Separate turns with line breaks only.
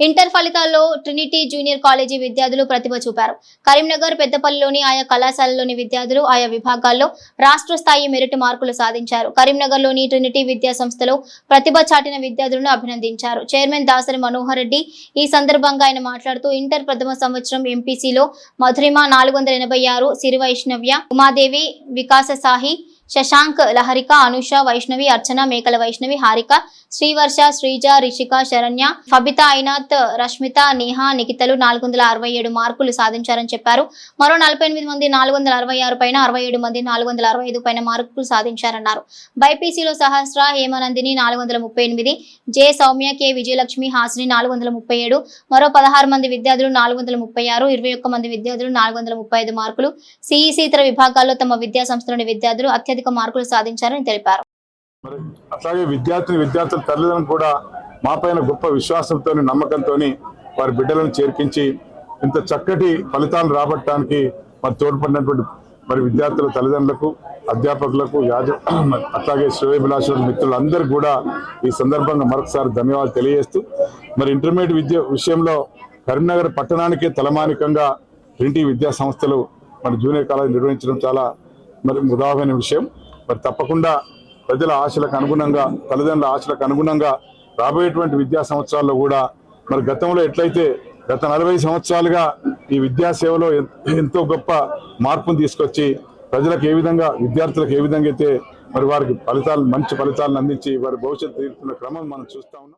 Inter ఫలితాల్లో Trinity junior college విద్యార్థులు ప్రతిభ చూపారు. కరీంనగర్ పెద్దపల్లిలోని ఆయా కళాశాలలోని విద్యార్థులు ఆయా విభాగాల్లో రాష్ట్ర స్థాయి మెరిట్ మార్కులు సాధించారు. కరీంనగర్లోని ట్రినిటీ విద్యా సంస్థలో ప్రతిభ చాటిన విద్యార్థులను అభినందించారు. చైర్మన్ దాసరి మనోహర్ రెడ్డి ఈ సందర్భంగా ఆయన మాట్లాడుతూ ఇంటర్ ప్రథమ సంవత్సరం ఎంపీసీలో మధురిమ నాలుగు వందల ఎనభై ఆరు సిరివైష్ణవ్య ఉమాదేవి వికాస సాహి శశాంక్ లహరిక అనుష వైష్ణవి అర్చన మేకల వైష్ణవి హారిక శ్రీవర్ష శ్రీజ రిషిక శరణ్య ఫబిత ఐనాథ్ రష్మిత నేహా నిఖితలు నాలుగు వందల అరవై ఏడు మార్కులు సాధించారని చెప్పారు. మరో నలభై ఎనిమిది మంది నాలుగు వందల అరవై ఆరు పైన అరవై ఏడు మంది నాలుగు వందల అరవై ఐదు పైన మార్కులు సాధించారన్నారు. బైపీసీలో సహస్ర హేమనందిని నాలుగు వందల ముప్పై ఎనిమిది జె సౌమ్య కె విజయలక్ష్మి హాసిని నాలుగు వందల ముప్పై ఏడు మరో పదహారు మంది విద్యార్థులు నాలుగు వందల ముప్పై ఆరు ఇరవై ఒక్క మంది విద్యార్థులు నాలుగు వందల ముప్పై ఐదు మార్కులు. సిఈసి ఇతర విభాగాల్లో తమ విద్యా సంస్థలోని విద్యార్థులు అత్యధిక మార్కులు సాధించారని తెలిపారు.
అట్లాగే విద్యార్థిని విద్యార్థుల తల్లిదండ్రులు కూడా మా పైన గొప్ప విశ్వాసంతో నమ్మకంతో వారి బిడ్డలను చేర్పించి ఇంత చక్కటి ఫలితాలు రాబట్టడానికి మరి తోడ్పడినటువంటి మరి విద్యార్థుల తల్లిదండ్రులకు అధ్యాపకులకు యాజ మరి అట్లాగే శ్రేయభిలాషుడు మిత్రులందరూ కూడా ఈ సందర్భంగా మరొకసారి ధన్యవాదాలు తెలియజేస్తూ మరి ఇంటర్మీడియట్ విద్య విషయంలో కరీంనగర్ పట్టణానికే తలమానికంగా ట్రింటీ విద్యా సంస్థలు మరి జూనియర్ కాలేజ్ నిర్వహించడం చాలా మరి ముదావైన విషయం. మరి తప్పకుండా ప్రజల ఆశలకు అనుగుణంగా తల్లిదండ్రుల ఆశలకు అనుగుణంగా రాబోయేటువంటి విద్యా సంవత్సరాల్లో కూడా మరి గతంలో ఎట్లయితే గత నలభై సంవత్సరాలుగా ఈ విద్యా సేవలో ఎంతో గొప్ప మార్పును తీసుకొచ్చి ప్రజలకు ఏ విధంగా విద్యార్థులకు ఏ విధంగా అయితే మరి వారికి ఫలితాలు మంచి ఫలితాలను అందించి వారి భవిష్యత్తు తీరుతున్న క్రమం మనం చూస్తా ఉన్నాం.